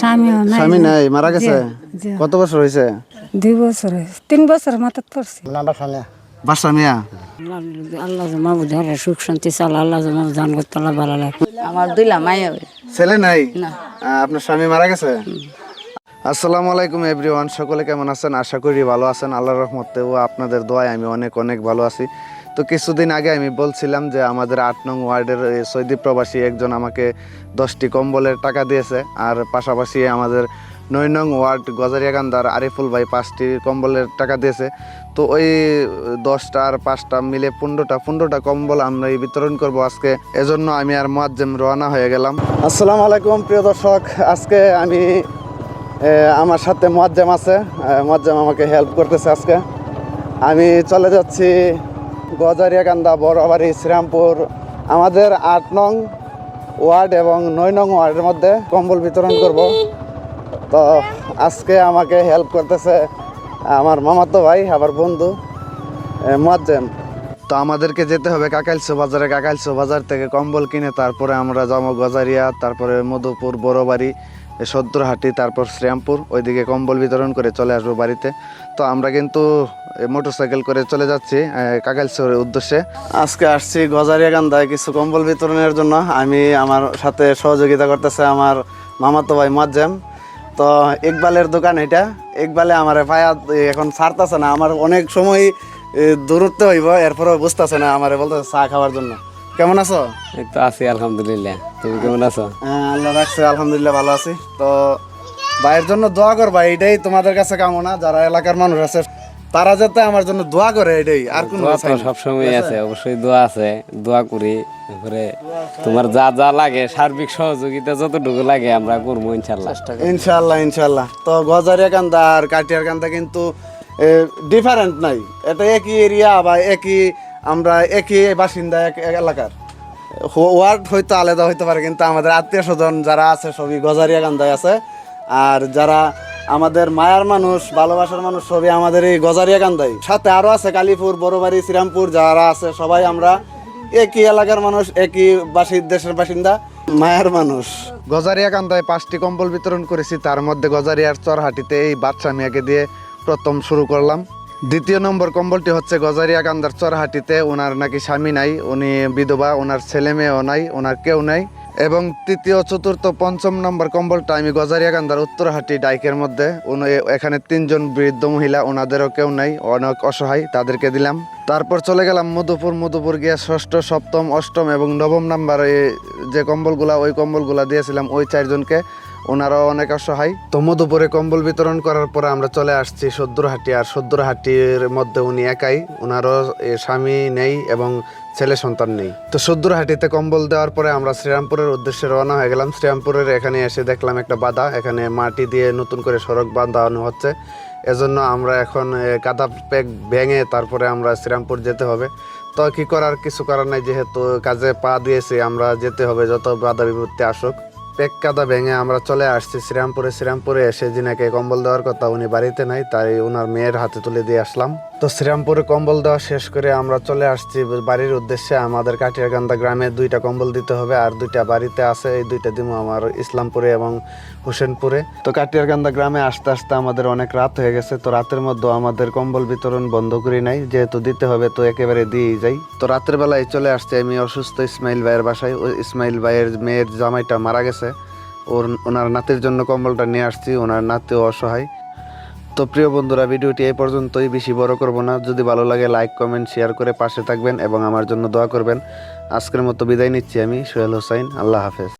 স্বামী নাই মারা গেছে? কত বছর হয়েছে? দুই বছর তিন বছর মাথাত পড়ছে বাসা মিয়া। আল্লাহ জমা সুখ শান্তি চালা আল্লাহ জমা জান করতে ভালো লাগে আমার দুইলা মায়ে ছেলে নাই? আপনার স্বামী মারা গেছে? আসসালামু আলাইকুম এভরিওয়ান সকলে কেমন আছেন? আশা করি ভালো আছেন। আল্লাহর রহমতে ও আপনাদের দোয়ায় আমি অনেক অনেক ভালো আছি। তো কিছুদিন আগে আমি বলছিলাম যে আমাদের আট নং ওয়ার্ডের এই সৌদি প্রবাসী একজন আমাকে দশটি কম্বলের টাকা দিয়েছে। আর পাশাপাশি আমাদের নয় নং ওয়ার্ড গজারিয়াকান্দার আরিফুল ভাই পাঁচটি কম্বলের টাকা দিয়েছে। তো ওই দশটা আর পাঁচটা মিলে পনেরোটা পনেরোটা কম্বল আমরা এই বিতরণ করব আজকে। এজন্য আমি আর মোয়াজ্জেম রওনা হয়ে গেলাম। আসসালামু আলাইকুম, প্রিয় দর্শক। আজকে আমি আমার সাথে মোয়াজ্জেম আছে। এ, মোয়াজ্জেম আমাকে হেল্প করতেছে আজকে। আমি চলে যাচ্ছি গজারিয়াকান্দা বড়বাড়ি শ্রীরামপুর। আমাদের আট নং ওয়ার্ড এবং নয় নং ওয়ার্ডের মধ্যে কম্বল বিতরণ করব। তো আজকে আমাকে হেল্প করতেছে আমার মামাতো ভাই আবার বন্ধু এ, মোয়াজ্জেম। তো আমাদেরকে যেতে হবে কাকাইলসো বাজারে। কাকাইলসো বাজার থেকে কম্বল কিনে তারপরে আমরা যাব গজারিয়া তারপরে মধুপুর বড়বাড়ি। সদ্রহাটি, তারপর শ্রীরামপুর, ওইদিকে কম্বল বিতরণ করে চলে আসব বাড়িতে। তো আমরা কিন্তু মোটরসাইকেল করে চলে যাচ্ছি কাকাইলসোর উদ্দেশ্যে। আজকে আসছি গজারিয়াকান্দায় কিছু কম্বল বিতরণের জন্য। আমি আমার সাথে সহযোগিতা করতেছে আমার মামাতো ভাই মোয়াজ্জেম তো ইকবালের দোকান এটা। ইকবালে আমার পায়া এখন ছাড়তেছে না। আমার অনেক সময় দূরত্ব হইব এরপরে বুঝতেছে না, আমার বলতেছে চা খাওয়ার জন্য। কেমন আছো? এই তো আছি আলহামদুলিল্লাহ। তুমি কেমন আছো? হ্যাঁ আল্লাহ রাখছে আলহামদুলিল্লাহ ভালো আছি। তো ভাইয়ের জন্য দোয়া করবা এটাই তোমাদের কাছে কামনা যারা এলাকার মানুষ আছে তারা যাতে আমার জন্য দোয়া করে এটাই আর কোনো দোয়া তো সবসময় আছে অবশ্যই দোয়া আছে দোয়া করি তারপরে তোমার যা যা লাগে সার্বিক সহযোগিতা যতটুকু লাগে আমরা করব ইনশাল্লাহ ইনশাল্লাহ ইনশাল্লাহ তো গজারিয়া কান্দা আর কাটিয়ার কান্দা কিন্তু ডিফারেন্ট নাই। এটা একই এরিয়া বা একই আমরা একই বাসিন্দা, এক এলাকার। ওয়ার্ড হয়তো আলাদা হইতে পারে, কিন্তু আমাদের আত্মীয় স্বজন যারা আছে সবই গজারিয়া কান্দায় আছে। আর যারা আমাদের মায়ার মানুষ, ভালোবাসার মানুষ, সবই আমাদের এই গজারিয়া কান্দাই সাথে আরও আছে কালীপুর, বড়বাড়ি, শ্রীরামপুর, যারা আছে সবাই আমরা একই এলাকার মানুষ, একই বাসি দেশের বাসিন্দা, মায়ের মানুষ। গজারিয়া কান্দায় পাঁচটি কম্বল বিতরণ করেছি, তার মধ্যে গজারিয়ার চরহাটিতে এই বাদশা মিয়াকে দিয়ে প্রথম শুরু করলাম। দ্বিতীয় নম্বর কম্বলটি হচ্ছে গজারিয়া কান্দার চরহাটিতে। ওনার নাকি স্বামী নাই, উনি বিধবা, ওনার ছেলে মেয়েও নাই, ওনার কেউ নাই। এবং তৃতীয়, চতুর্থ, পঞ্চম নম্বর কম্বলটা আমি গজারিয়া কান্দার উত্তরহাটি ডাইকের মধ্যে। এখানে তিনজন বৃদ্ধ মহিলা, ওনাদেরও কেউ নাই, অনেক অসহায়, তাদেরকে দিলাম। তারপর চলে গেলাম মধুপুর। মধুপুর গিয়ে ষষ্ঠ, সপ্তম, অষ্টম এবং নবম নাম্বারে যে কম্বলগুলা, ওই কম্বলগুলা দিয়েছিলাম ওই চারজনকে। ওনারাও অনেক অসহায়। তো মধুপুরে কম্বল বিতরণ করার পরে আমরা চলে আসছি সদ্যরহাটি, আর সদ্যরহাটির মধ্যে উনি একাই। ওনারও স্বামী নেই এবং ছেলে সন্তান নেই। তো সদ্যরহাটিতে কম্বল দেওয়ার পরে আমরা শ্রীরামপুরের উদ্দেশ্যে রওনা হয়ে গেলাম। শ্রীরামপুরের এখানে এসে দেখলাম একটা বাধা। এখানে মাটি দিয়ে নতুন করে সড়ক বাঁধানো হচ্ছে। এজন্য আমরা এখন কাদা প্যাক ভেঙে তারপরে আমরা শ্রীরামপুর যেতে হবে। তো কি করার? কিছু করার নাই। যেহেতু কাজে পা দিয়েছি, আমরা যেতে হবে। যত বাধা বিপত্তি আসুক। পেক কাদা ভেঙে আমরা চলে আসছি শ্রীরামপুরে। শ্রীরামপুরে এসে যিনাকে কম্বল দেওয়ার কথা উনি বাড়িতে নাই, তাই ওনার মেয়ের হাতে তুলে দিয়ে আসলাম। তো শ্রীরামপুরে কম্বল দেওয়া শেষ করে আমরা চলে আসছি। বাড়ির উদ্দেশ্যে আমাদের কাটিয়াকান্দা গ্রামে দুইটা কম্বল দিতে হবে আর দুইটা বাড়িতে আছে। এই দুইটা দিব আমার ইসলামপুরে এবং হোসেনপুরে। তো কাটিয়ারকান্দা গ্রামে আসতে আসতে আমাদের অনেক রাত হয়ে গেছে। তো রাতের মধ্যে আমাদের কম্বল বিতরণ বন্ধ করি নাই। যেহেতু দিতে হবে তো একেবারে দিয়েই যাই। তো রাতের বেলায় চলে আসছে আমি অসুস্থ ইসমাইল ভাইয়ের বাসায়। ইসমাইল ভাইয়ের মেয়ের জামাইটা মারা গেছে। ওর, ওনার নাতির জন্য কম্বলটা নিয়ে আসছি। ওনার নাতিও অসহায়। তো প্রিয় বন্ধুরা, ভিডিওটি এই পর্যন্তই। বেশি বড় করব না। যদি ভালো লাগে লাইক কমেন্ট শেয়ার করে পাশে থাকবেন এবং আমার জন্য দোয়া করবেন। আজকের মতো বিদায় নিচ্ছি আমি, সোহেল হোসাইন। আল্লাহ হাফেজ।